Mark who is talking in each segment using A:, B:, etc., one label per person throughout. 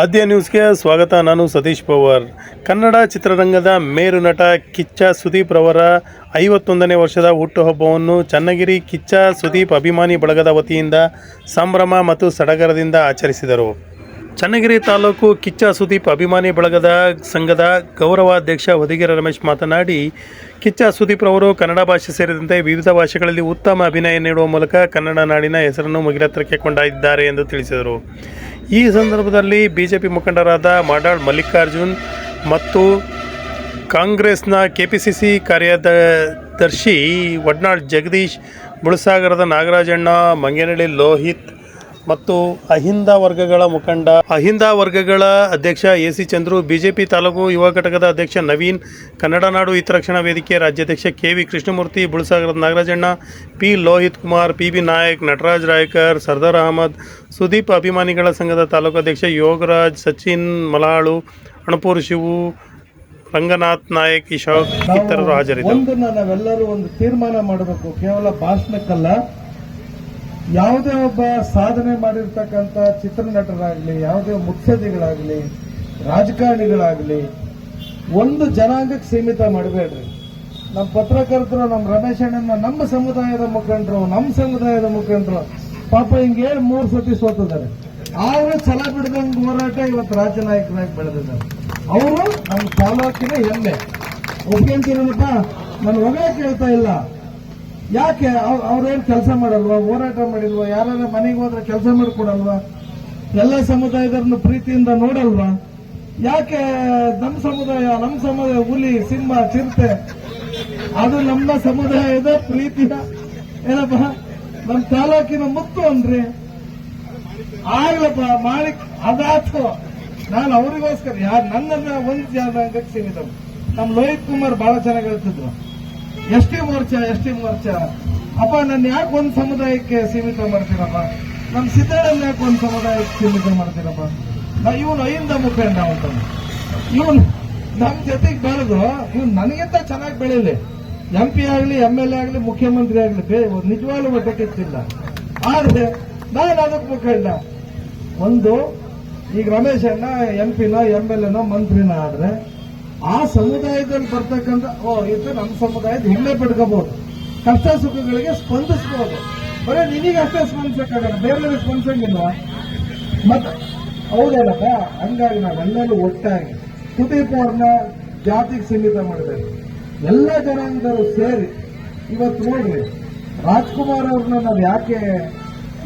A: ಆದ್ಯ ನ್ಯೂಸ್ಗೆ ಸ್ವಾಗತ. ನಾನು ಸತೀಶ್ ಪವಾರ್. ಕನ್ನಡ ಚಿತ್ರರಂಗದ ಮೇರು ನಟ ಕಿಚ್ಚ ಸುದೀಪ್ ರವರ ಐವತ್ತೊಂದನೇ ವರ್ಷದ ಹುಟ್ಟುಹಬ್ಬವನ್ನು ಚನ್ನಗಿರಿ ಕಿಚ್ಚ ಸುದೀಪ್ ಅಭಿಮಾನಿ ಬಳಗದ ವತಿಯಿಂದ ಸಂಭ್ರಮ ಮತ್ತು ಸಡಗರದಿಂದ ಆಚರಿಸಿದರು. ಚನ್ನಗಿರಿ ತಾಲೂಕು ಕಿಚ್ಚ ಸುದೀಪ್ ಅಭಿಮಾನಿ ಬಳಗದ ಸಂಘದ ಗೌರವಾಧ್ಯಕ್ಷ ಹೊದಿಗೆ ರಮೇಶ್ ಮಾತನಾಡಿ, ಕಿಚ್ಚ ಸುದೀಪ್ ರವರು ಕನ್ನಡ ಭಾಷೆ ಸೇರಿದಂತೆ ವಿವಿಧ ಭಾಷೆಗಳಲ್ಲಿ ಉತ್ತಮ ಅಭಿನಯ ನೀಡುವ ಮೂಲಕ ಕನ್ನಡ ನಾಡಿನ ಹೆಸರನ್ನು ಮುಗಿಲತ್ತರಕ್ಕೆ ಕೊಂಡೊಯ್ದಿದ್ದಾರೆ ಎಂದು ತಿಳಿಸಿದರು. ಈ ಸಂದರ್ಭದಲ್ಲಿ ಬಿಜೆಪಿ ಮುಖಂಡರಾದ ಮಾಡಾಳ್ ಮಲ್ಲಿಕಾರ್ಜುನ್ ಮತ್ತು ಕಾಂಗ್ರೆಸ್ನ ಕೆಪಿಸಿಸಿ ಕಾರ್ಯದರ್ಶಿ ವಡ್ನಾಳ್ ಜಗದೀಶ್ ಬುಳಸಾಗರದ ನಾಗರಾಜಣ್ಣ ಮಂಗೇನಳ್ಳಿ ಲೋಹಿತ್ ಮತ್ತು ಅಹಿಂದ ವರ್ಗಗಳ ಮುಖಂಡ. ಅಹಿಂದ ವರ್ಗಗಳ ಅಧ್ಯಕ್ಷ A C Chandru BJP taluk ಯುವ ಘಟಕದ ಅಧ್ಯಕ್ಷ ನವೀನ್ ಕನ್ನಡ ನಾಡು ಹಿತರಕ್ಷಣಾ ವೇದಿಕೆ ರಾಜ್ಯಾಧ್ಯಕ್ಷ K V Krishnamurthy ಬುಳಸಾಗರದ Nagarajanna P. Lohith Kumar P B Nayak Nataraj Raikar Sardar Ahmed Sudeep ಅಭಿಮಾನಿಗಳ ಸಂಘದ ತಾಲೂಕು ಅಧ್ಯಕ್ಷ ಯೋಗರಾಜ್ ಸಚಿನ್ ಮಲಾಳು ಅಣಪೂರ್ ಶಿವು ರಂಗನಾಥ್ ನಾಯಕ್ ಇಶಾಕ್ ಇತರರು ಹಾಜರಿದ್ದರು.
B: ನಾವೆಲ್ಲರೂ ಒಂದು ತೀರ್ಮಾನ ಮಾಡಬೇಕು. ಕೇವಲ ಭಾಷಣಕ್ಕಲ್ಲ. ಯಾವುದೇ ಒಬ್ಬ ಸಾಧನೆ ಮಾಡಿರ್ತಕ್ಕಂಥ ಚಿತ್ರನಟರಾಗಲಿ ಯಾವುದೇ ಮುತ್ಸದ್ದಿಗಳಾಗಲಿ, ರಾಜಕಾರಣಿಗಳಾಗಲಿ, ಒಂದು ಜನಾಂಗಕ್ಕೆ ಸೀಮಿತ ಮಾಡಬೇಡ್ರಿ. ನಮ್ಮ ಪತ್ರಕರ್ತರು, ನಮ್ಮ ರಮೇಶ್ ಅಣ್ಣನ ನಮ್ಮ ಸಮುದಾಯದ ಮುಖಂಡರು, ನಮ್ಮ ಸಮುದಾಯದ ಮುಖಂಡರು, ಪಾಪ ಹಿಂಗೆ ಮೂರು ಸತಿ ಸೋತಿದ್ದಾರೆ. ಅವರು ಛಲ ಬಿಡದಂಗೆ ಹೋರಾಟ ಇವತ್ತು ರಾಜ್ಯ ನಾಯಕರಾಗಿ ಬೆಳೆದಿದ್ದಾರೆ. ಅವರು ನಮ್ಮ ತಾಲೂಕಿನ ಹೆಮ್ಮೆ. ಮಟ್ಟ ನಾನು ಹೊಗೆ ಕೇಳ್ತಾ ಇಲ್ಲ. ಯಾಕೆ ಅವ್ರೇನು ಕೆಲಸ ಮಾಡಲ್ವಾ? ಹೋರಾಟ ಮಾಡಿಲ್ವಾ? ಯಾರ ಮನೆಗೆ ಹೋದ್ರೆ ಕೆಲಸ ಮಾಡಿಕೊಡಲ್ವಾ? ಎಲ್ಲ ಸಮುದಾಯದವ್ರನ್ನು ಪ್ರೀತಿಯಿಂದ ನೋಡಲ್ವಾ? ಯಾಕೆ ನಮ್ಮ ಸಮುದಾಯ ನಮ್ಮ ಸಮುದಾಯ ಹುಲಿ, ಸಿಂಹ, ಚಿರತೆ, ಅದು ನಮ್ಮ ಸಮುದಾಯದ ಪ್ರೀತಿಯ, ಏನಪ್ಪ? ನಮ್ಮ ತಾಲೂಕಿನ ಮುತ್ತು ಅನ್ರಿ ಆಗ್ಲಪ್ಪ ಮಾಡಿ ಅದಾತು. ನಾನು ಅವರಿಗೋಸ್ಕರ, ಯಾರು ನನ್ನನ್ನ ಒಂದು ಜಾಗ ನಮ್ಮ ಲೋಹಿತ್ ಕುಮಾರ್ ಬಹಳ ಚೆನ್ನಾಗಿ ಹೇಳ್ತಿದ್ರು. S T Morcha S Morcha. ಅಪ್ಪ ನನ್ನ ಯಾಕೆ ಒಂದು ಸಮುದಾಯಕ್ಕೆ ಸೀಮಿತ ಮಾಡ್ತೀರಪ್ಪ? ನಮ್ಮ ಸಿದ್ದಣ್ಣ ಯಾಕೆ ಒಂದು ಸಮುದಾಯಕ್ಕೆ ಸೀಮಿತ ಮಾಡ್ತೀರಪ್ಪ? ನಾ ಇವನು ಅಹಿಂದ ಮುಖಂಡ ಅಂತ ಇವನು ನಮ್ಮ ಜೊತೆಗೆ ಬೆಳೆದು ಇವನು ನನಗಿಂತ ಚೆನ್ನಾಗಿ ಬೆಳೀಲಿ. ಎಂ ಪಿ ಆಗಲಿ ಎಂ ಎಲ್ ಎ ಆಗಲಿ, ಮುಖ್ಯಮಂತ್ರಿ ಆಗಲಿ, ಬೇ ನಿಜವಾಗ್ಲೂ ಒಟ್ಟಕ್ಕಿತ್ತಿಲ್ಲ ಆದ್ರೆ ನಾನು ಅದಕ್ಕೆ ಮುಖಂಡ ಒಂದು, ಈಗ ರಮೇಶ್ ಅಣ್ಣ, ಎಂ ಪಿನ, ಎಂ ಎಲ್ ಎನೋ, ಮಂತ್ರಿನ ಆದ್ರೆ ಆ ಸಮುದಾಯದಲ್ಲಿ ಬರ್ತಕ್ಕಂಥ, ಓ, ಇದು ನಮ್ಮ ಸಮುದಾಯದ ಹೆಮ್ಮೆ ಪಡ್ಕೋಬಹುದು ಕಷ್ಟ ಸುಖಗಳಿಗೆ ಸ್ಪಂದಿಸಬಹುದು ಬರೀ ನಿನಗೆ ಅಷ್ಟೇ ಸ್ಪಂದಿಸಕ್ಕಾಗಲ್ಲ ಬೇರೆ ಸ್ಪಂದಿಸಂಗಿಲ್ವಾ ಮತ್ತೆ ಹೌದೇನಪ್ಪ ಹಂಗಾಗಿ ನಾವೆಲ್ಲರೂ ಒಟ್ಟಾಗಿ ಸುದೀಪ್ ಅವ್ರನ್ನ ಜಾತಿಗೆ ಸೀಮಿತ ಮಾಡಬೇಕು ಎಲ್ಲ ಜನಾಂಗದವರು ಸೇರಿ ಇವತ್ತು ನೋಡ್ರಿ, ರಾಜ್ಕುಮಾರ್ ಅವ್ರನ್ನ ನಾವು ಯಾಕೆ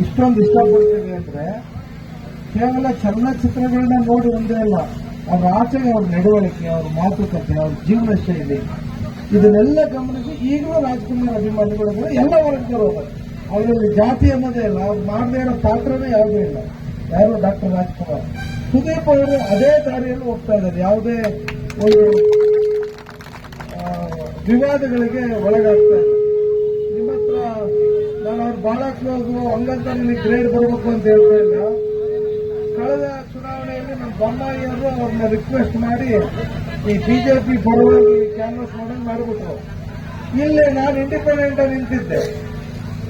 B: ಇಷ್ಟೊಂದು ಇಷ್ಟಪಡ್ತೀವಿ ಅಂದ್ರೆ, ಕೇವಲ ಚಲನಚಿತ್ರಗಳನ್ನ ನೋಡಿ ಒಂದೇ ಅಲ್ಲ. ಅವ್ರ ಆಚರಣೆ, ಅವ್ರ ನಡವಳಿಕೆ, ಅವ್ರ ಮಾತುಕತೆ, ಅವ್ರ ಜೀವನ ಶೈಲಿ, ಇದನ್ನೆಲ್ಲ ಗಮನಿಸಿ ಈಗಲೂ ರಾಜಕುಮಾರ್ ಅಭಿಮಾನಿಗಳು ಕೂಡ ಎಲ್ಲ ವರ್ಗದವರು ಅವರಲ್ಲಿ ಜಾತಿ ಅನ್ನೋದೇ ಇಲ್ಲ, ಅವ್ರು ಮಾಡದೇ ಇರೋ ಪಾತ್ರನೇ ಯಾವುದೂ ಇಲ್ಲ. ಯಾರು ಡಾಕ್ಟರ್ ರಾಜ್ಕುಮಾರ್? ಸುದೀಪ್ ಅವರು ಅದೇ ದಾರಿಯಲ್ಲಿ ಹೋಗ್ತಾ ಇದ್ದಾರೆ. ಯಾವುದೇ ಒಂದು ವಿವಾದಗಳಿಗೆ ಒಳಗಾಗ್ತಾ ನಿಮ್ಮ ಹತ್ರ ನಾನು ಅವ್ರು ಬಹಳ ಕ್ಲೋಸ್ ಹಂಗಂತ ನಿಮಗೆ ಗ್ರೇಡ್ ಬರಬೇಕು ಅಂತ ಹೇಳ್ತಾ ಇಲ್ಲ. ಕಳೆದ ಬೊಮ್ಮಾಯಿಯವರು ಅವ್ರನ್ನ ರಿಕ್ವೆಸ್ಟ್ ಮಾಡಿ ಈ ಬಿಜೆಪಿ ಪರವಾಗಿ ಕ್ಯಾನ್ವಸ್ ಮಾಡಿ ಮಾಡಿಬಿಟ್ರು. ಇಲ್ಲಿ ನಾನು ಇಂಡಿಪೆಂಡೆಂಟ್ ನಿಂತಿದ್ದೆ.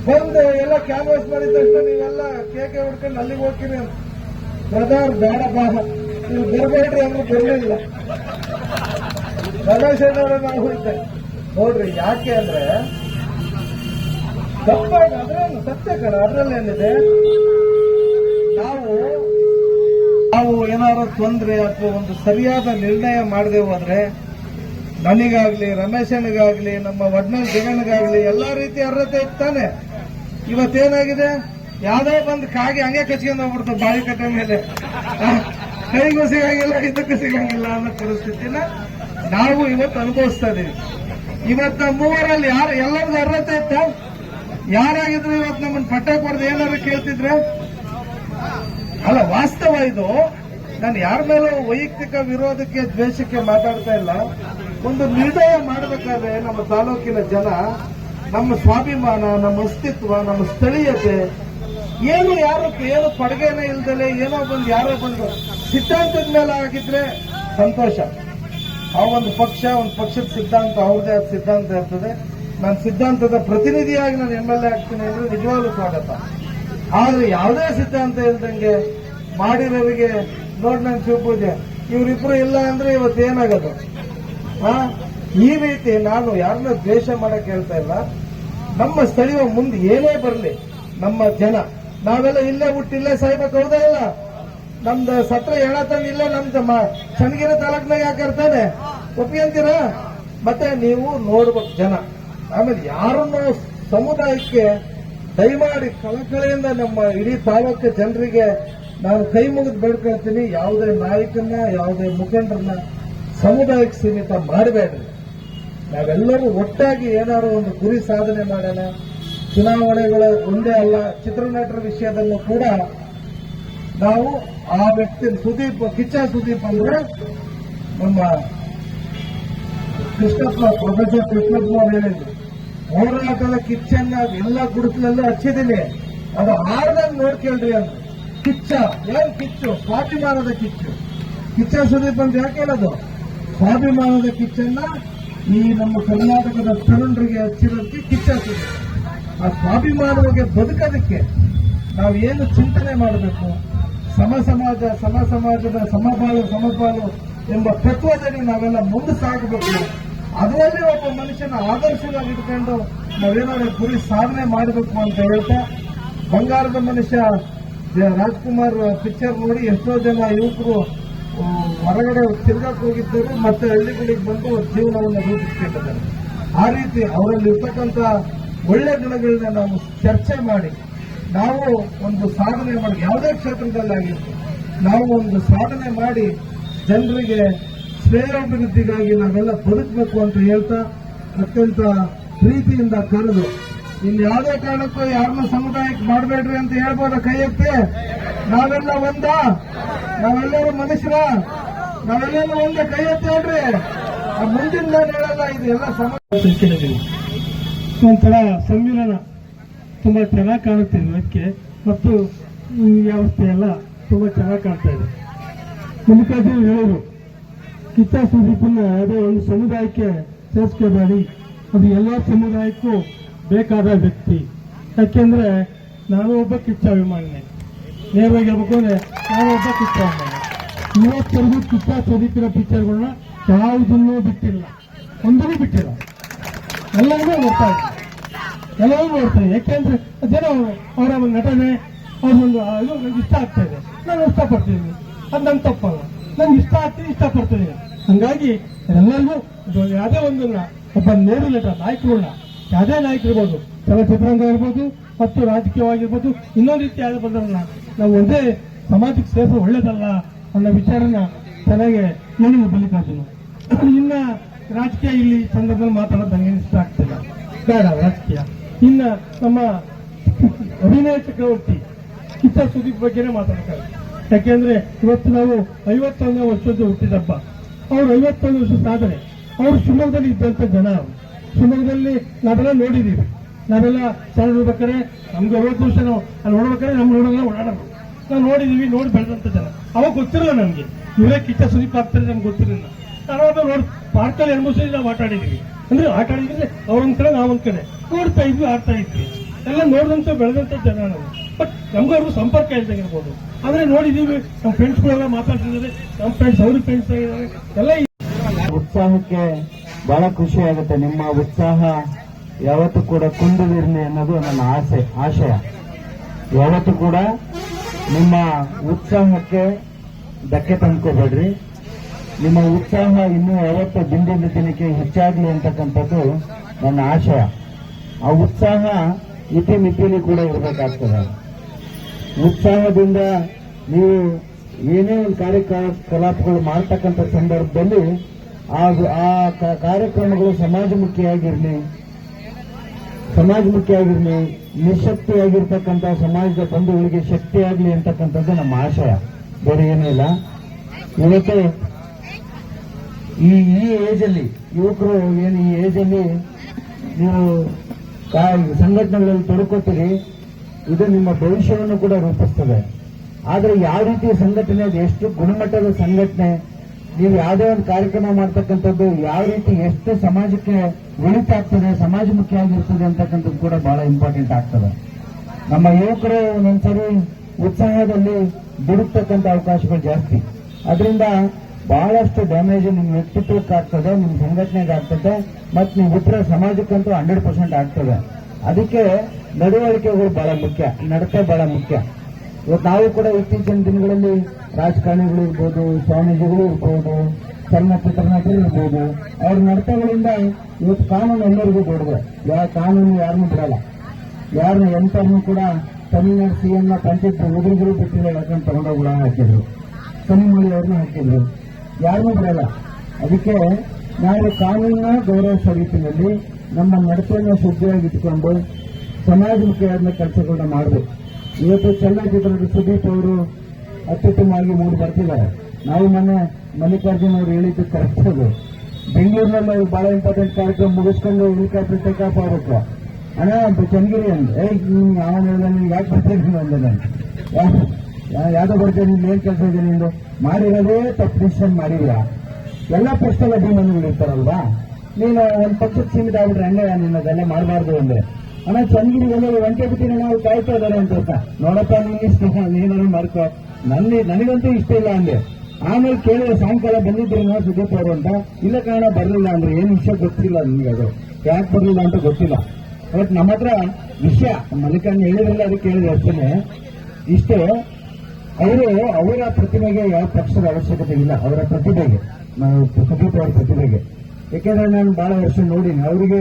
B: ಬಂದು ಎಲ್ಲ ಕ್ಯಾನ್ವಸ್ ಮಾಡಿದ ತಕ್ಷಣ ನೀವೆಲ್ಲ ಕೇಕೆ ಹೊಡ್ಕೊಂಡು ಅಲ್ಲಿಗೆ ಹೋಗ್ತೀನಿ ಅಂತ. ಬ್ರದರ್ ಬೇಡ, ಬಾ. ನೀವು ಬರಬೇಡ್ರಿ ಅಂದ್ರೆ ಬರಲಿಲ್ಲ ರಮೇಶ್ ಅಣ್ಣವ್ರ ನಾವು ಹೋಯ್ತೆ ನೋಡ್ರಿ, ಯಾಕೆ ಅಂದ್ರೆ ತಪ್ಪಾಗಿ ಅದ್ರಲ್ಲಿ ಸತ್ಯ ಕಣ ಅದ್ರಲ್ಲಿ ಏನಿದೆ ನಾವು ಏನಾದ್ರು ತೊಂದರೆ ಅಥವಾ ಒಂದು ಸರಿಯಾದ ನಿರ್ಣಯ ಮಾಡದೆ ಹೋದ್ರೆ ನನಗಾಗ್ಲಿ ರಮೇಶನಿಗಾಗ್ಲಿ, ನಮ್ಮ ಒಡ್ನಲ್ ಜಗನ್ಗಾಗ್ಲಿ ಎಲ್ಲಾ ರೀತಿ ಅರ್ಹತೆ ಇರ್ತಾನೆ. ಇವತ್ತೇನಾಗಿದೆ? ಯಾವ್ದೋ ಬಂದ್ ಕಾಗಿ ಹಂಗೆ ಕಚ್ಕೊಂಡು ಹೋಗ್ಬಿಡ್ತು ಬಾಯಿ ಕಟ್ಟೆ ಮೇಲೆ. ಕೈಗೂ ಸಿಗಂಗಿಲ್ಲ, ಇದಕ್ಕೂ ಸಿಗಂಗಿಲ್ಲ ಅನ್ನೋ ಪರಿಸ್ಥಿತಿನ ನಾವು ಇವತ್ತು ಅನುಭವಿಸ್ತಾ ಇದೀವಿ. ಇವತ್ತು ನಮ್ಮ ಮೂವರಲ್ಲಿ ಯಾರು ಎಲ್ಲರಿಗೂ ಅರ್ಹತೆ ಇತ್ತ? ಯಾರಾಗಿದ್ರು ಇವತ್ತು ನಮ್ಮನ್ನ ಪಟ್ಟೆ ಕೊಡದೆ ಏನಾದ್ರು ಕೇಳ್ತಿದ್ರೆ? ಅಲ್ಲ, ವಾಸ್ತವ ಇದು. ನಾನು ಯಾರ ಮೇಲೂ ವೈಯಕ್ತಿಕ ವಿರೋಧಕ್ಕೆ ದ್ವೇಷಕ್ಕೆ ಮಾತಾಡ್ತಾ ಇಲ್ಲ. ಒಂದು ನಿರ್ಣಯ ಮಾಡಬೇಕಾದ್ರೆ ನಮ್ಮ ತಾಲೂಕಿನ ಜನ, ನಮ್ಮ ಸ್ವಾಭಿಮಾನ, ನಮ್ಮ ಅಸ್ತಿತ್ವ, ನಮ್ಮ ಸ್ಥಳೀಯತೆ, ಏನು ಯಾರು ಏನು ಪಡಗೇನೆ ಇಲ್ದಲೆ ಏನೋ ಬಂದು ಯಾರೋ ಬಂದು ಸಿದ್ಧಾಂತದ ಮೇಲೆ ಆಗಿದ್ರೆ ಸಂತೋಷ. ಆ ಒಂದು ಪಕ್ಷ, ಒಂದು ಪಕ್ಷದ ಸಿದ್ಧಾಂತ ಅವ್ರದೇ ಆದ ಸಿದ್ಧಾಂತ ಇರ್ತದೆ. ನಾನು ಸಿದ್ಧಾಂತದ ಪ್ರತಿನಿಧಿಯಾಗಿ ನಾನು ಎಂ ಎಲ್ ಎ ಆಗ್ತೀನಿ ಅಂದ್ರೆ ನಿಜವಾಗ್ಲೂ ಸ್ವಾಗತ. ಆದ್ರೆ ಯಾವುದೇ ಸಿದ್ಧಾಂತ ಇಲ್ದಂಗೆ ಮಾಡಿರೋರಿಗೆ ನೋಡ್ ನನ್ ಶಿವಪೂಜೆ. ಇವ್ರಿಬ್ರು ಇಲ್ಲ ಅಂದ್ರೆ ಇವತ್ತು ಏನಾಗದು? ಆ? ಈ ರೀತಿ ನಾನು ಯಾರನ್ನ ದ್ವೇಷ ಮಾಡಕ್ ಹೇಳ್ತಾ ಇಲ್ಲ. ನಮ್ಮ ಸ್ಥಳೀಯ ಮುಂದೆ ಏನೇ ಬರಲಿ, ನಮ್ಮ ಜನ, ನಾವೆಲ್ಲ ಇಲ್ಲೇ ಹುಟ್ಟಿ ಇಲ್ಲೇ ಸಾಯ್ಬೇಕು ಹೌದಾ ಇಲ್ಲ? ನಮ್ದು ಸತ್ರ ಹೇಳತನ ಇಲ್ಲ ನಮ್ದು ಚನ್ನಗಿರಿ ತಾಲೂಕ್ನಾಗ ಯಾಕೆ ಇರ್ತಾನೆ? ಒಪ್ಕೊಂತೀರಾ ಮತ್ತೆ ನೀವು ನೋಡ್ಬೇಕು ಜನ. ಆಮೇಲೆ ಯಾರನ್ನು ಸಮುದಾಯಕ್ಕೆ ದಯಮಾಡಿ ಕಳಕಳಿಯಿಂದ ನಮ್ಮ ಇಡೀ ತಾಲೂಕು ಜನರಿಗೆ ನಾನು ಕೈ ಮುಗಿದು ಬೇಡ್ಕೊಳ್ತೀನಿ, ಯಾವುದೇ ನಾಯಕನ್ನ, ಯಾವುದೇ ಮುಖಂಡರನ್ನ ಸಮುದಾಯಕ್ಕೆ ಸೀಮಿತ ಮಾಡಬೇಡ್ರಿ. ನಾವೆಲ್ಲರೂ ಒಟ್ಟಾಗಿ ಏನಾದ್ರು ಒಂದು ಗುರಿ ಸಾಧನೆ ಮಾಡೋಣ. ಚುನಾವಣೆಗಳ ಒಂದೇ ಅಲ್ಲ, ಚಿತ್ರನಟರ ವಿಷಯದಲ್ಲೂ ಕೂಡ ನಾವು ಆ ವ್ಯಕ್ತಿ ಸುದೀಪ್, ಕಿಚ್ಚ ಸುದೀಪ್ ಅಂದ್ರೆ ನಮ್ಮ ಕೃಷ್ಣಪ್ಪ, ಪ್ರೊಫೆಸರ್ ಕೃಷ್ಣಪ್ಪ ಅವ್ರು ಹೇಳಿದ್ರು. ಕಿಚ್ಚನ್ನ ಎಲ್ಲ ಗುಡಿಸಲೆಲ್ಲ ಹಚ್ಚಿದ್ದೀನಿ. ಅದು ಹಾರ್ದಂಗ್ ನೋಡ್ಕೇಳ್ರಿ ಅಂತ. ಕಿಚ್ಚ. ಏನ್ ಕಿಚ್ಚು? ಸ್ವಾಭಿಮಾನದ ಕಿಚ್ಚು. ಕಿಚ್ಚ ಸುದೀಪ್ ಅಂತ ಯಾಕೆ ಹೇಳೋದು? ಸ್ವಾಭಿಮಾನದ ಕಿಚ್ಚನ್ನ ಈ ನಮ್ಮ ಕರ್ನಾಟಕದ ತರುಣರಿಗೆ ಹಚ್ಚಿರೋದಕ್ಕೆ ಕಿಚ್ಚ ಸುದೀಪ್. ಆ ಸ್ವಾಭಿಮಾನವಾಗಿ ಬದುಕೋದಕ್ಕೆ ನಾವು ಏನು ಚಿಂತನೆ ಮಾಡಬೇಕು? ಸಮ ಸಮಾಜ, ಸಮ ಸಮಾಜದ ಸಮಪಾಲು ಸಮಪಾಲು ಎಂಬ ತತ್ವದಲ್ಲಿ ನಾವೆಲ್ಲ ಮುಂದೆ ಸಾಗಬೇಕು. ಅದರಲ್ಲಿ ಒಬ್ಬ ಮನುಷ್ಯನ ಆದರ್ಶವಾಗಿ ಇಟ್ಕೊಂಡು ನಾವೇನಾದ್ರೂ ಗುರಿ ಸಾಧನೆ ಮಾಡಬೇಕು ಅಂತ ಹೇಳ್ತಾ ಬಂಗಾರದ ಮನುಷ್ಯ ರಾಜ್ಕುಮಾರ್ ಪಿಕ್ಚರ್ ನೋಡಿ ಎಷ್ಟೋ ಜನ ಯುವಕರು ಹೊರಗಡೆ ತಿರ್ಗಾಕ್ ಹೋಗಿದ್ದರು, ಮತ್ತೆ ಹಳ್ಳಿಗಳಿಗೆ ಬಂದು ಜೀವನವನ್ನು ರೂಪಿಸ್ಕೊಂಡಿದ್ದಾರೆ. ಆ ರೀತಿ ಅವರಲ್ಲಿ ಇರ್ತಕ್ಕಂಥ ಒಳ್ಳೆ ಗುಣಗಳನ್ನ ನಾವು ಚರ್ಚೆ ಮಾಡಿ, ನಾವು ಒಂದು ಸಾಧನೆ ಮಾಡಿ, ಯಾವುದೇ ಕ್ಷೇತ್ರದಲ್ಲಾಗಿತ್ತು ನಾವು ಒಂದು ಸಾಧನೆ ಮಾಡಿ ಜನರಿಗೆ ಶ್ರೇಯಾಭಿವೃದ್ಧಿಗಾಗಿ ನಾವೆಲ್ಲ ಬದುಕಬೇಕು ಅಂತ ಹೇಳ್ತಾ ಅತ್ಯಂತ ಪ್ರೀತಿಯಿಂದ ಕರೆದು ಇನ್ನು ಯಾವುದೇ ಕಾರಣಕ್ಕೂ ಯಾರನ್ನು ಸಮುದಾಯಕ್ಕೆ ಮಾಡಬೇಡ್ರಿ ಅಂತ ಹೇಳ್ಬೋದ ಕೈ ಎತ್ತಿ ನಾವೆಲ್ಲ ಒಂದ. ನಾವೆಲ್ಲರೂ ಮನುಷ್ಯರ. ನಾವೆಲ್ಲರೂ ಒಂದೇ ಕೈ ಎತ್ತಿ ಮುಂದಿನ ಹೇಳಲ್ಲ, ಇದು ಎಲ್ಲ ಸಮ ಒಂಥರ ಸಂವಿಧಾನ ತುಂಬಾ ಚೆನ್ನಾಗಿ ಕಾಣುತ್ತೆ ಇದಕ್ಕೆ ಮತ್ತು ಈ ವ್ಯವಸ್ಥೆ ಎಲ್ಲ ತುಂಬಾ ಚೆನ್ನಾಗಿ ಕಾಣ್ತಾ ಇದೆ. ಮಲ್ಲಿಕಾರ್ಜುನ ಹೇಳೋರು ಕಿತ್ತ ಸುದೀಪನ್ನ ಅದೇ ಒಂದು ಸಮುದಾಯಕ್ಕೆ ಸೇರಿಸ್ಕೋಬೇಡಿ. ಅದು ಎಲ್ಲ ಸಮುದಾಯಕ್ಕೂ ಬೇಕಾದ ವ್ಯಕ್ತಿ. ಯಾಕೆಂದ್ರೆ ನಾನು ಒಬ್ಬ ಕಿಚ್ಚ ವಿಮಾನಿ ನೇರವಾಗಿ ಹೇಳ್ಬೇಕು ಅಂದ್ರೆ ನಾನು ಒಬ್ಬ ಕಿಚ್ಚ ಅಭಿಮಾನಿ ಇವತ್ತರೆಗೂ ಕಿಚ್ಚ ಸುದೀಪಿನ ಪಿಕ್ಚರ್ಗಳನ್ನ ಯಾವುದನ್ನೂ ಬಿಟ್ಟಿಲ್ಲ. ಒಂದೂ ಬಿಟ್ಟಿಲ್ಲ. ಎಲ್ಲರಿಗೂ ನೋಡ್ತಾ ಇದ್ದಾರೆ ಎಲ್ಲವೂ ನೋಡ್ತಾ ಇದ್ದೀನಿ ಯಾಕೆಂದ್ರೆ ಜನ ಅವರ ಒಂದು ನಟನೆ ಅವ್ರೊಂದು ಇದು ನಂಗೆ ಇಷ್ಟ ಆಗ್ತಾ ನಾನು ಇಷ್ಟಪಡ್ತೀನಿ. ಅದು ನನ್ನ ತಪ್ಪಲ್ಲ. ನಂಗೆ ಇಷ್ಟ ಆಗ್ತೀನಿ ಇಷ್ಟಪಡ್ತೀನಿ ಹಂಗಾಗಿ ಎಲ್ಲರಿಗೂ ಯಾವುದೇ ಒಂದನ್ನ, ಒಬ್ಬ ನೇರು ನಟ ನಾಯಕರುಗಳನ್ನ ಯಾವುದೇ ನಾಯಕರಿರ್ಬೋದು ಚಲನಚಿತ್ರರಂಗ ಇರ್ಬೋದು ಮತ್ತು ರಾಜಕೀಯವಾಗಿರ್ಬೋದು ಇನ್ನೊಂದು ರೀತಿ ಯಾವ್ದು ಬಂದ್ರನ್ನ ನಾವು ಒಂದೇ ಸಮಾಜಕ್ಕೆ ಸೇರಿಸೋ ಒಳ್ಳೇದಲ್ಲ ಅನ್ನೋ ವಿಚಾರನ ಚೆನ್ನಾಗಿ ಹೇಳಿದ್ರು ಮಲ್ಲಿಕಾರ್ಜುನ. ಇನ್ನ ರಾಜಕೀಯ ಇಲ್ಲಿ ಸಂದರ್ಭದಲ್ಲಿ ಮಾತಾಡೋದು ನನಗೆ ಇಷ್ಟ ಆಗ್ತಿಲ್ಲ. ಬೇಡ, ರಾಜಕೀಯ. ಇನ್ನ ನಮ್ಮ ಅಭಿನಯ ಚಕ್ರವರ್ತಿ ಕಿತ್ತ ಸುದೀಪ್ ಬಗ್ಗೆನೇ ಮಾತಾಡ್ತಾರೆ. ಯಾಕೆಂದ್ರೆ ಇವತ್ತು ನಾವು ಐವತ್ತೊಂದನೇ ವರ್ಷದ ಹುಟ್ಟಿದಬ್ಬ. ಅವ್ರು ಐವತ್ತೊಂದು ವರ್ಷ ಸಾಧನೆ. ಅವ್ರು ಶಿವಮೊಗ್ಗದಲ್ಲಿ ಇದ್ದಂತ ಜನ ಅವರು. ಶಿವಮೊಗ್ಗದಲ್ಲಿ ನಾವೆಲ್ಲ ನೋಡಿದೀವಿ. ನಾವೆಲ್ಲ ಸಣ್ಣ ನೋಡ್ಬೇಕಾದ್ರೆ ನಮ್ಗೆ ಅರವತ್ತು ವರ್ಷ ನಾವು ಅಲ್ಲಿ ನೋಡ್ಬೇಕಾದ್ರೆ ನಮ್ಮ ನೋಡಲ್ಲ ಓಡಾಡೋದು. ನಾವು ನೋಡಿದೀವಿ, ನೋಡಿ ಬೆಳೆದಂತ ಜನ. ಅವಾಗ ಗೊತ್ತಿರಲ್ಲ ನಮಗೆ. ಇವರೇ ಕಿಚ್ಚ ಸುದೀಪ್ ಆಗ್ತಾರೆ ನಮ್ಗೆ ಗೊತ್ತಿರಲಿಲ್ಲ. ನಾವು ಅದು ನೋಡಿ, ಪಾರ್ಕಲ್ಲಿ ಸಲ ನಾವು ಆಟ ಆಡಿದೀವಿ. ಅಂದ್ರೆ ಆಟ ಆಡಿದ್ರೆ ಅವ್ರೊಂದ್ ಕಡೆ, ನಾವೊಂದ್ ಕಡೆ. ನೋಡ್ತಾ ಇದ್ವಿ, ಆಡ್ತಾ ಇದ್ವಿ. ಎಲ್ಲ ನೋಡಿದಂತ ಬೆಳೆದಂತ ಜನ ನಾವು. ಬಟ್ ನಮ್ಗವ್ರಿಗೂ ಸಂಪರ್ಕ ಇದ್ದಾಗಿರ್ಬೋದು ಆದ್ರೆ ನೋಡಿದೀವಿ ನಮ್ಮ ಫ್ರೆಂಡ್ಸ್ಗಳೆಲ್ಲ ಮಾತಾಡ್ತಿದ್ದಾರೆ. ನಮ್ಮ ಫ್ರೆಂಡ್ಸ್ ಅವ್ರಿಗೆ ಫ್ರೆಂಡ್ಸ್ ಆಗಿದ್ದಾರೆ. ಎಲ್ಲ
C: ಉತ್ಸಾಹಕ್ಕೆ ಬಹಳ ಖುಷಿ ಆಗುತ್ತೆ. ನಿಮ್ಮ ಉತ್ಸಾಹ ಯಾವತ್ತೂ ಕೂಡ ಕುಂದಿದಿರಲಿ ಅನ್ನೋದು ನನ್ನ ಆಸೆ, ಆಶಯ. ಯಾವತ್ತು ಕೂಡ ನಿಮ್ಮ ಉತ್ಸಾಹಕ್ಕೆ ಧಕ್ಕೆ ತಂದ್ಕೋಬೇಡ್ರಿ. ನಿಮ್ಮ ಉತ್ಸಾಹ ಇನ್ನೂ ಯಾವತ್ತೂ ದಿನದಿಂದ ದಿನಕ್ಕೆ ಹೆಚ್ಚಾಗ್ಲಿ ಅಂತಕ್ಕಂಥದ್ದು ನನ್ನ ಆಶಯ. ಆ ಉತ್ಸಾಹ ಇತಿ ಮಿತಿಲಿ ಕೂಡ ಇರಬೇಕಾಗ್ತದೆ. ಉತ್ಸಾಹದಿಂದ ನೀವು ಏನೇ ಒಂದು ಕಾರ್ಯಕಲಾಪಗಳು ಮಾಡ್ತಕ್ಕಂಥ ಸಂದರ್ಭದಲ್ಲಿ ಆ ಆ ಕಾರ್ಯಕ್ರಮಗಳು ಸಮಾಜಮುಖಿಯಾಗಿರಲಿ ಸಮಾಜಮುಖಿಯಾಗಿರಲಿ ನಿಶಕ್ತಿಯಾಗಿರ್ತಕ್ಕಂಥ ಸಮಾಜದ ಬಂಧುಗಳಿಗೆ ಶಕ್ತಿಯಾಗಲಿ ಅಂತಕ್ಕಂಥದ್ದು ನಮ್ಮ ಆಶಯ. ಬೇರೆ ಏನೂ ಇಲ್ಲ. ಇವತ್ತು ಈ ಈ ಏಜಲ್ಲಿ ಯುವಕರು ಏನು ಈ ಏಜಲ್ಲಿ ನೀವು ಸಂಘಟನೆಗಳಲ್ಲಿ ತೊಡ್ಕೋತೀರಿ, ಇದು ನಿಮ್ಮ ಭವಿಷ್ಯವನ್ನು ಕೂಡ ರೂಪಿಸ್ತದೆ. ಆದರೆ ಯಾವ ರೀತಿಯ ಸಂಘಟನೆ ಅದು? ಎಷ್ಟು ಗುಣಮಟ್ಟದ ಸಂಘಟನೆ? ನೀವು ಯಾವುದೇ ಒಂದು ಕಾರ್ಯಕ್ರಮ ಮಾಡ್ತಕ್ಕಂಥದ್ದು ಯಾವ ರೀತಿ ಎಷ್ಟು ಸಮಾಜಕ್ಕೆ ಒಳಿತಾಗ್ತದೆ ಸಮಾಜಮುಖಿಯಾಗಿರ್ತದೆ ಅಂತಕ್ಕಂಥದ್ದು ಕೂಡ ಬಹಳ ಇಂಪಾರ್ಟೆಂಟ್ ಆಗ್ತದೆ. ನಮ್ಮ ಯುವಕರು ಒಂದೊಂದ್ಸರಿ ಉತ್ಸಾಹದಲ್ಲಿ ಬಿಡುತ್ತಕ್ಕಂಥ ಅವಕಾಶಗಳು ಜಾಸ್ತಿ. ಅದರಿಂದ ಬಹಳಷ್ಟು ಡ್ಯಾಮೇಜ್ ನಿಮ್ಮ ವ್ಯಕ್ತಿತ್ವಕ್ಕೆ ಆಗ್ತದೆ ನಿಮ್ಮ ಸಂಘಟನೆಗೆ ಆಗ್ತದೆ, ಮತ್ತು ನೀವು ಬಿಟ್ಟರೆ ಸಮಾಜಕ್ಕಂತೂ ಹಂಡ್ರೆಡ್ ಪರ್ಸೆಂಟ್ ಆಗ್ತದೆ. ಅದಕ್ಕೆ ನಡವಳಿಕೆಗಳು ಬಹಳ ಮುಖ್ಯ, ನಡತೆ ಬಹಳ ಮುಖ್ಯ. ಇವತ್ತು ನಾವು ಕೂಡ ಇತ್ತೀಚಿನ ದಿನಗಳಲ್ಲಿ ರಾಜಕಾರಣಿಗಳು ಇರ್ಬೋದು, ಸ್ವಾಮೀಜಿಗಳು ಇರ್ಬೋದು ಸಣ್ಣ ಪುತ್ರನಾಥರು ಇರ್ಬೋದು, ಅವ್ರ ನಡತೆಗಳಿಂದ ಇವತ್ತು ಕಾನೂನು ಎಲ್ಲರಿಗೂ ದೊಡ್ಡದು ಯಾವ ಕಾನೂನು ಯಾರನ್ನೂ ಬಿಡಲ್ಲ. ಯಾರನ್ನ ಎಂತರನ್ನು ಕೂಡ ತಮಿಳ್ನಾಡು ಸಿಎಂ ನ ಪಂಚಾಯತ್ ಉದುರಿದ್ರು ಬಿಟ್ಟಿಲ್ಲ ಯಾಕಂತ ತಗೊಂಡೋಗ್ಬಿಡ ಹಾಕಿದ್ರು ತಮಿಳುಮಳಿ ಅವ್ರನ್ನ ಹಾಕಿದ್ರು, ಯಾರನ್ನೂ ಬಿಡಲ್ಲ. ಅದಕ್ಕೆ ನಾವು ಕಾನೂನನ್ನ ಗೌರವ ರೀತಿಯಲ್ಲಿ ನಮ್ಮ ನಡತೆಯನ್ನು ಶುದ್ಧಿಯಾಗಿಟ್ಟುಕೊಂಡು ಸಮಾಜಮುಖಿಯಾದ ಕೆಲಸಗಳನ್ನ ಮಾಡಬೇಕು. ಇವತ್ತು ಚಲನಚಿತ್ರದ ಸುದೀಪ್ ಅವರು ಅತ್ಯುತ್ತಮವಾಗಿ ಮೂಡಿ ಬರ್ತಿದ್ದಾರೆ. ನಾವು ಮೊನ್ನೆ ಮಲ್ಲಿಕಾರ್ಜುನ್ ಅವರು ಹೇಳಿದ್ದು ಕರೆಕ್ಟ್ ಅದು. ಬೆಂಗಳೂರಿನಲ್ಲಿ ಅವ್ರು ಬಹಳ ಇಂಪಾರ್ಟೆಂಟ್ ಕಾರ್ಯಕ್ರಮ ಮುಗಿಸ್ಕೊಂಡು ಹೆಲಿಕಾಪ್ಟರ್ ಟೇಕ್ ಆಫ್ ಆಗಬೇಕು. ಅಣ್ಣ ಚನ್ನಗಿರಿ ಅಂದ್ರೆ ಏ ನೀನು ಯಾವ ನೀನು ಯಾಕೆ ಬರ್ತೀನಿ ಅಂದೆ ನಾನು. ಯಾವ್ದೋ ಬರ್ತೀನಿ ನೀನು ಏನ್ ಕೆಲಸ ಇದೆ ನಿಂದು? ಮಾಡಿರೋದೇ ತಪ್ಪು ಡಿಸಿಷನ್ ಮಾಡಿಲ್ಲ. ಎಲ್ಲ ಪಕ್ಷದಲ್ಲಿ ಅಭಿಮಾನಿಗಳು ಇರ್ತಾರಲ್ವಾ? ನೀನು ಒಂದು ಪಕ್ಷಕ್ಕೆ ಸೀಮಿತ ಆಗ್ಬಿಟ್ರೆ ಹಂಗೆ ನೀನು ಅದೆಲ್ಲ ಮಾಡಬಾರ್ದು ಅಂದ್ರೆ ಅಣ್ಣ ಚನ್ನಗಿರಿಗೆಲ್ಲ ಒಂಟೆ ಬಿಟ್ಟಿನ ನಾವು ಕಾಯ್ತಾ ಇದ್ದಾರೆ ಅಂತ ಅರ್ಥ ನೋಡಪ್ಪ, ನೀನು ಸ್ನೇಹ ನೀನಾದ್ರು ಮಾಡ್ಕೋ ನನ್ನ ನನಗಂತೂ ಇಷ್ಟ ಇಲ್ಲ ಅಂದೆ. ಆಮೇಲೆ ಕೇಳಿದ್ರೆ ಸಾಯಂಕಾಲ ಬಂದಿದ್ರು ನಾವು ಸುದೀಪ್ ಅವರು ಅಂತ. ಇಲ್ಲ ಕಾರಣ ಬರಲಿಲ್ಲ ಅಂದ್ರೆ ಏನು ವಿಷಯ ಗೊತ್ತಿಲ್ಲ ನಿಮಗೆ ಅದು. ಯಾಕೆ ಬರಲಿಲ್ಲ ಅಂತ ಗೊತ್ತಿಲ್ಲ. ಬಟ್ ನಮ್ಮ ಹತ್ರ ವಿಷಯ ಮಲ್ಲಿಕಾರ್ಜುನ ಹೇಳಿದ್ರಲ್ಲ, ಅದಕ್ಕೆ ಹೇಳಿದ್ರೆ ಅಷ್ಟೇ ಇಷ್ಟೇ, ಅವರು ಅವರ ಪ್ರತಿಮೆಗೆ ಯಾವ ಪಕ್ಷದ ಅವಶ್ಯಕತೆ ಇಲ್ಲ. ಅವರ ಪ್ರತಿಭೆಗೆ. ನಾವು ಸುದೀಪ್ ಅವರ ಪ್ರತಿಭೆಗೆ. ಯಾಕೆಂದ್ರೆ ನಾನು ಬಹಳ ವರ್ಷ ನೋಡಿನಿ. ಅವರಿಗೆ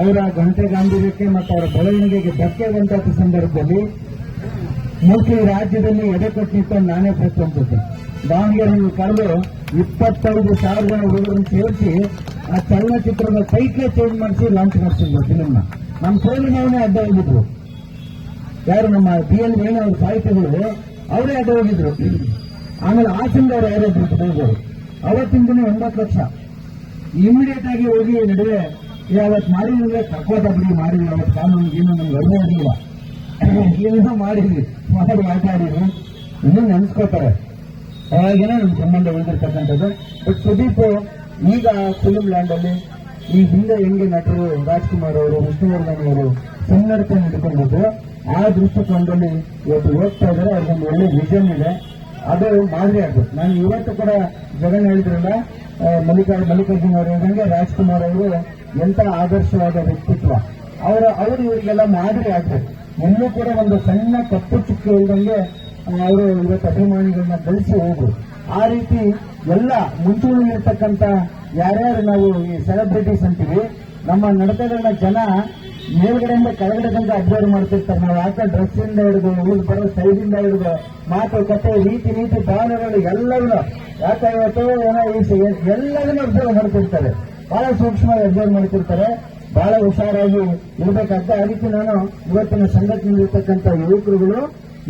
C: ಅವರ ಗಂಟೆ ಗಾಂಭೀರ್ಯಕ್ಕೆ ಮತ್ತು ಅವರ ಬೆಳವಣಿಗೆಗೆ ಧಕ್ಕೆ ಬಂದಂತ ಸಂದರ್ಭದಲ್ಲಿ ಮುಖ್ಯ ರಾಜ್ಯದಲ್ಲಿ ಎಡೆ ಕೊಟ್ಟಿತ್ತು ನಾನೇ ಪ್ರಶ್ನಿಸಿದ್ದೆ ದಾವಣಗೆರೆಯಲ್ಲಿ ದಾವಣಗೆರೆ ಕರೆದು ಇಪ್ಪತ್ತೈದು ಸಾವಿರ ಜನ ಹುಡುಗರನ್ನು ಸೇರಿಸಿ ಆ ಚಲನಚಿತ್ರದ ಟೈಟ್ಲೇ ಚೇಂಜ್ ಮಾಡಿಸಿ ಲಾಂಚ್ ಮಾಡಿಸಿದ್ರು ಫಿಲ್ಮ್ನ ನಮ್ಮ ಸೋಲಿನವನೇ ಅಡ್ಡ ಹೋಗಿದ್ರು. ಯಾರು ನಮ್ಮ ಬಿ ಎಲ್ ಮೇಣ ಅವ್ರ ಸಾಹಿತ್ಯಗಳು ಅವರೇ ಅಡ್ಡ ಹೋಗಿದ್ರು. ಆಮೇಲೆ ಆ ಅವ್ರು ಹುಡುಗರು ಅವತ್ತಿನ ದಿನ ಒಂಬತ್ತು ಲಕ್ಷ. ಇಮಿಡಿಯೇಟ್ ಆಗಿ ಹೋಗಿ ನಡುವೆ ಯಾವತ್ತು ಮಾಡಿದ್ರೆ ಕರ್ಕೋತ ಬಿಡಿ ಮಾಡಿ ಅವತ್ತು ಕಾನೂನು ಏನು ನಮ್ಗೆ ಒಳ್ಳೆ ಇರಲಿಲ್ಲ. ಏನೋ ಮಾಡಿದ್ವಿ. ಮಾಡಿ ಮಾತಾಡಿದ್ರು. ಇನ್ನೂ ನೆನೆಸ್ಕೋತಾರೆ. ಅವಾಗೇನೆ ನಮ್ಮ ಸಂಬಂಧ ಉಳಿದಿರ್ತಕ್ಕಂಥದ್ದು. ಬಟ್ ಸುದೀಪ್, ಈಗ ಫಿಲ್ಮ್ ಲ್ಯಾಂಡ್ ಅಲ್ಲಿ ಈ ಹಿಂದೆ ಹೆಂಗೆ ನಟರು ರಾಜ್ಕುಮಾರ್ ಅವರು, ವಿಷ್ಣುವರ್ಧನ್ ಅವರು ಸನ್ನಡತೆ ನಡ್ಕೊಂಡಿದ್ರು ಆ ದೃಷ್ಟಿಕೋನದಲ್ಲಿ ಇವತ್ತು ಹೋಗ್ತಾ ಇದ್ದಾರೆ. ಅವ್ರಿಗೊಂದು ಒಳ್ಳೆ ವಿಷನ್ ಇದೆ. ಅದು ಮಾದರಿ ಆಗ್ಬೇಕು. ನಾನು ಇವತ್ತು ಕೂಡ ಜಗನ್ ಹೇಳಿದ್ರಲ್ಲ ಮಲ್ಲಿಕಾರ್ ಮಲ್ಲಿಕಾರ್ಜುನ್ ಅವರು ಹೇಳಿದಂಗೆ ರಾಜ್ಕುಮಾರ್ ಅವರು ಎಂತ ಆದರ್ಶವಾದ ವ್ಯಕ್ತಿತ್ವ? ಅವರ, ಅವರು ಇವರಿಗೆಲ್ಲ ಮಾದರಿ ಆಗ್ಬೇಕು. ಎಲ್ಲೂ ಕೂಡ ಒಂದು ಸಣ್ಣ ಕಪ್ಪು ಚುಕ್ಕಿ ಇಲ್ದಂಗೆ ಅವರು ಇವತ್ತು ಅಭಿಮಾನಿಗಳನ್ನ ಗಳಿಸಿ ಹೋಗು ಆ ರೀತಿ ಎಲ್ಲ ಮುಂಚೂಣಿ ಇರ್ತಕ್ಕಂಥ ಯಾರ್ಯಾರು ನಾವು ಈ ಸೆಲೆಬ್ರಿಟೀಸ್ ಅಂತೀವಿ, ನಮ್ಮ ನಡತೆಗಳನ್ನ ಜನ ಮೇಲ್ಗಡೆಯಿಂದ ಕೆಳಗಡೆ ತನಕ ಅಬ್ಸರ್ವ್ ಮಾಡ್ತಿರ್ತಾರೆ. ನಾವು ಯಾಕೆ ಡ್ರೆಸ್ ಇಂದ ಹಿಡಿದು ಇವ್ರು ಬರೋ ಸೈಜ್ ಇಂದ ಹಿಡಿದು, ಮಾತು, ಕತೆ, ರೀತಿ ರೀತಿ ಭಾವನೆಗಳು ಎಲ್ಲವೂ ಯಾಕೆ ಇವತ್ತು ಏನೋ ಈ ಎಲ್ಲದನ್ನು ಅಬ್ಸರ್ವ್ ಮಾಡ್ತಿರ್ತಾರೆ. ಬಹಳ ಸೂಕ್ಷ್ಮವಾಗಿ ಅಬ್ಸರ್ವ್ ಮಾಡ್ತಿರ್ತಾರೆ. ಬಹಳ ಹುಷಾರಾಗಿ ಇರ್ಬೇಕಾಗ್ತದೆ ಅದಕ್ಕೆ ನಾನು ಇವತ್ತಿನ ಸಂಘಟನೆಯಲ್ಲಿರ್ತಕ್ಕಂಥ ಯುವಕರುಗಳು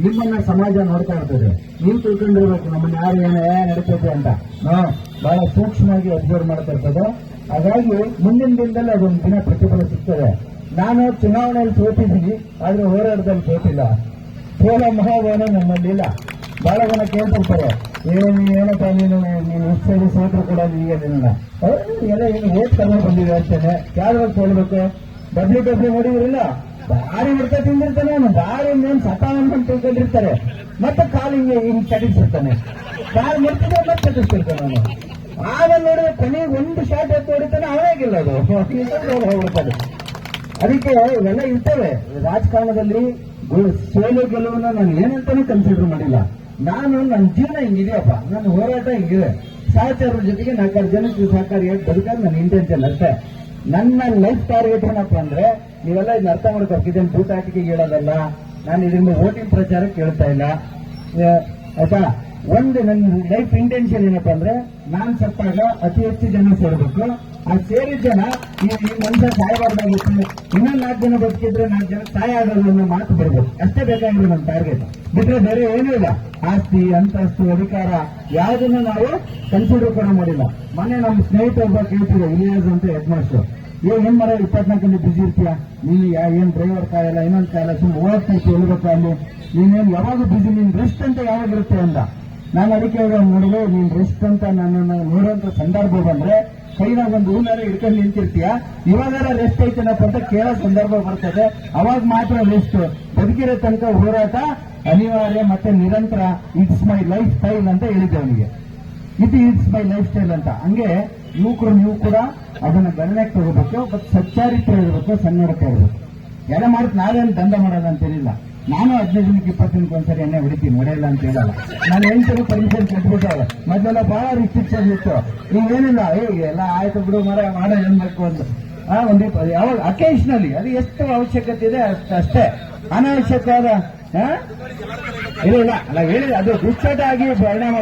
C: ನಿಮ್ಮನ್ನ ಸಮಾಜ ನೋಡ್ತಾ ಇರ್ತದೆ. ನೀವು ತಿಳ್ಕೊಂಡಿರ್ಬೇಕು ನಮ್ಮನ್ನ ಯಾರು ಏನ ನಡೀತದೆ ಅಂತ. ನಾವು ಬಹಳ ಸೂಕ್ಷ್ಮವಾಗಿ ಅಬ್ಸರ್ವ್ ಮಾಡ್ತಾ ಇರ್ತದೆ. ಹಾಗಾಗಿ ಮುಂದಿನ ದಿನದಲ್ಲಿ ಅದೊಂದು ದಿನ ಪ್ರತಿಫಲ ಸಿಗ್ತದೆ. ನಾನು ಚುನಾವಣೆಯಲ್ಲಿ ಸೋತಿದ್ದೀನಿ, ಆದ್ರೆ ಹೋರಾಟದಲ್ಲಿ ಸೋತಿಲ್ಲ. ಸೋಲ ಮಹಾಭಾವನ ನಮ್ಮಲ್ಲಿ ಇಲ್ಲ. ಬಹಳ ಜನ ಕೇಳ್ತಿರ್ತಾರೆ. ಏನು ಏನಪ್ಪ ನೀನು ನೀನು ಉತ್ಸವ ಸೇತರು ಕೂಡ ನಿನಗೆ ನಿನ್ನ ಎಲ್ಲ ಏನು ಓಟ್ ಕರ್ಮ ಬಂದಿದೆ ಅಂತಾನೆ ಯಾರು ಕೇಳಬೇಕು? ಡಬ್ಲ್ಯೂ ಡಬ್ಲ್ಯೂ ನೋಡಿದ್ರಿಲ್ಲ ಭಾರಿ ಹೊಡೆತ ತಿಂದಿರ್ತಾನೆ ಅವನು. ಭಾರಿ ಮೇನ್ ಅಂತ ತಿಳ್ಕೊಂಡಿರ್ತಾರೆ. ಮತ್ತೆ ಕಾಲು ಹಿಂಗೆ ಹಿಂಗೆ ಚಟಿಸಿರ್ತಾನೆ ಕಾಲು ಮುಟ್ಟಿದ್ರೆ ಮತ್ತೆ ಚಟಿಸ್ತಿರ್ತಾನೆ ಅವನು. ಆಮೇಲೆ ನೋಡಿದ್ರೆ ಕೊನೆಗೆ ಒಂದು ಶಾಟ್ ಎತ್ತು ಹೊಡಿತಾನೆ ಅವಾಗಿಲ್ಲ ಅದು ಹೋಗ್ಬಿಡ್ತಾನೆ. ಅದಕ್ಕೆ ಇವೆಲ್ಲ ಇರ್ತವೆ. ರಾಜಕಾರಣದಲ್ಲಿ ಸೋಲು ಗೆಲುವನ್ನ ನಾನು ಏನಂತಾನೆ ಕನ್ಸಿಡರ್ ಮಾಡಿಲ್ಲ. ನಾನು ನನ್ನ ಜೀವನ ಹಿಂಗಿದೆಯಪ್ಪ? ನನ್ನ ಹೋರಾಟ ಹಿಂಗಿದೆ? ಸಹಚಾರರ ಜೊತೆಗೆ ನಾಲ್ಕಾರು ಜನಕ್ಕೆ ಸಹಕಾರಿಯಾಗಿ ಬದುಕೋದು ನನ್ನ ಇಂಟೆನ್ಷನ್ ಅಷ್ಟೇ. ನನ್ನ ಲೈಫ್ ಟಾರ್ಗೆಟ್ ಏನಪ್ಪ ಅಂದ್ರೆ, ನೀವೆಲ್ಲ ಇದನ್ನ ಅರ್ಥ ಮಾಡ್ಬೇಕು ಇದನ್ನು ಬೂಟಾಟಿಕೆ ಹೇಳೋದಲ್ಲ. ನಾನು ಇದರಿಂದ ವೋಟಿಂಗ್ ಪ್ರಚಾರಕ್ಕೆ ಹೇಳ್ತಾ ಇಲ್ಲ. ಆಯ್ತಾ? ಒಂದು ನನ್ನ ಲೈಫ್ ಇಂಟೆನ್ಷನ್ ಏನಪ್ಪಾ ಅಂದ್ರೆ, ನಾನ್ ಸತ್ತಾಗ ಅತಿ ಹೆಚ್ಚು ಜನ ಸೇರ್ಬೇಕು. ಆ ಸೇರಿದ ಜನ ಈ ಮನುಷ್ಯ ಸಾಯಬಾರ್ದಾಗಿತ್ತು ಇನ್ನೊಂದು ನಾಲ್ಕು ಜನ ಬದುಕಿದ್ರೆ ನಾಲ್ಕು ಜನ ಆಗೋದು ಅನ್ನೋ ಮಾತು ಬರ್ಬೇಕು ಅಷ್ಟೇ ಬೇಕಾಗಿರೋ ನಮ್ಮ ಟಾರ್ಗೆಟ್ ಬಿಟ್ಟರೆ ಬೇರೆ ಏನೂ ಇಲ್ಲ. ಆಸ್ತಿ, ಅಂತಸ್ತು, ಅಧಿಕಾರ ಯಾವುದನ್ನು ನಾವು ಕನ್ಸಿಡರ್ ಕೂಡ ಮಾಡಿಲ್ಲ. ಮೊನ್ನೆ ನಮ್ಮ ಸ್ನೇಹಿತ ಒಬ್ಬ ಕೇಳ್ತಿದ್ರು, ಇಲಿಯಾಸ್ ಅಂತ ಹೆಡ್ ಮಾಸ್ಟರ್ ಏನ್ ಏನ್ ಮರ ಇಪ್ಪತ್ನಾಲ್ಕು ಗಂಟೆ ಬಿಸಿ ಇರ್ತೀಯ? ನೀ ಏನ್ ಡ್ರೈವರ್ ಕಾಯಲ್ಲ, ಇನ್ನೊಂದು ಕಾಯಲ್ಲ ಸುಮ್ಮನೆ ಓದ್ತೈತಿ ಹೇಳ್ಬೇಕು ಅಲ್ಲಿ? ನೀನೇನು ಯಾವಾಗ ಬಿಸಿ ನೀನ್ ರೆಸ್ಟ್ ಅಂತ ಯಾವಾಗ ಇರುತ್ತೆ ಅಂತ ನಾನು ಅದಕ್ಕೆ ನೋಡಿದ್ರೆ ನೀನ್ ರೆಸ್ಟ್ ಅಂತ ನನ್ನನ್ನು ನೋಡುವಂತ ಸಂದರ್ಭ ಬಂದ್ರೆ ಕೈನಾಗ ಒಂದು ಹೂನಾರ ಹಿಡ್ಕೊಂಡು ನಿಂತಿರ್ತೀಯ? ಇವಾಗಾರ ರೆಸ್ಟ್ ಐತೆನಪ್ಪ ಅಂತ ಕೇಳೋ ಸಂದರ್ಭ ಬರ್ತದೆ. ಅವಾಗ ಮಾತ್ರ ರೆಸ್ಟ್ ಬದುಕಿರೋ ತನಕ ಹೋರಾಟ, ಅನಿವಾರ್ಯ ಮತ್ತೆ ನಿರಂತರ. ಇಟ್ಸ್ ಮೈ ಲೈಫ್ ಸ್ಟೈಲ್ ಅಂತ ಹೇಳಿದ್ದೆ ಅವನಿಗೆ. ಇದು ಇಟ್ಸ್ ಮೈ ಲೈಫ್ ಸ್ಟೈಲ್ ಅಂತ. ಹಂಗೆ ಯುವಕರು ನೀವು ಕೂಡ ಅದನ್ನ ಗಣನೆಗೆ ತಗೋಬೇಕು ಬಟ್ ಸಚ್ಚಾರಿತ್ರ ಇರಬೇಕು ಸನ್ನಡತೆ ಇರಬೇಕು. ಎಲ್ಲ ಮಾಡುತ್ತೆ ನಾವೇನು ದಂಧ ಮಾಡೋದು ಅಂತೇನಿಲ್ಲ ನಾನು ಹದಿನೈದು ದಿನಕ್ಕೆ ಇಪ್ಪತ್ತು ದಿನಕ್ಕೆ ಒಂದ್ಸರಿ ಎಣ್ಣೆ ಹೊಡಿತೀನಿ, ಹೊಡೆಯಲ್ಲ ಅಂತ ಹೇಳಲ್ಲ. ನಾನು ಹೆಂಡ್ಸರು ಪರ್ಮಿಷನ್ ಕೊಟ್ಬಿಟ್ಟು. ಮೊದಲೆಲ್ಲ ಬಹಳ ರಿಸ್ಟ್ರಿಕ್ಷನ್ ಇತ್ತು. ಈಗ ಏನಿಲ್ಲ, ಏ, ಎಲ್ಲ ಆಯ್ತು ಬಿಡು ಮರ, ಮಾಡೋ, ಏನ್ ಬೇಕು ಅಂತ ಆ, ಒಂದು ಯಾವಾಗ ಅಕೇಶನಲಿ ಅದು ಎಷ್ಟು ಅವಶ್ಯಕತೆ ಇದೆ ಅಷ್ಟು ಅಷ್ಟೇ. ಅನವಶ್ಯಕ? ಇಲ್ಲ ಇಲ್ಲ ಅಲ್ಲ ಹೇಳಿದ ಅದು ದುಶ್ಚಟ ಆಗಿ ಪರಿಣಾಮ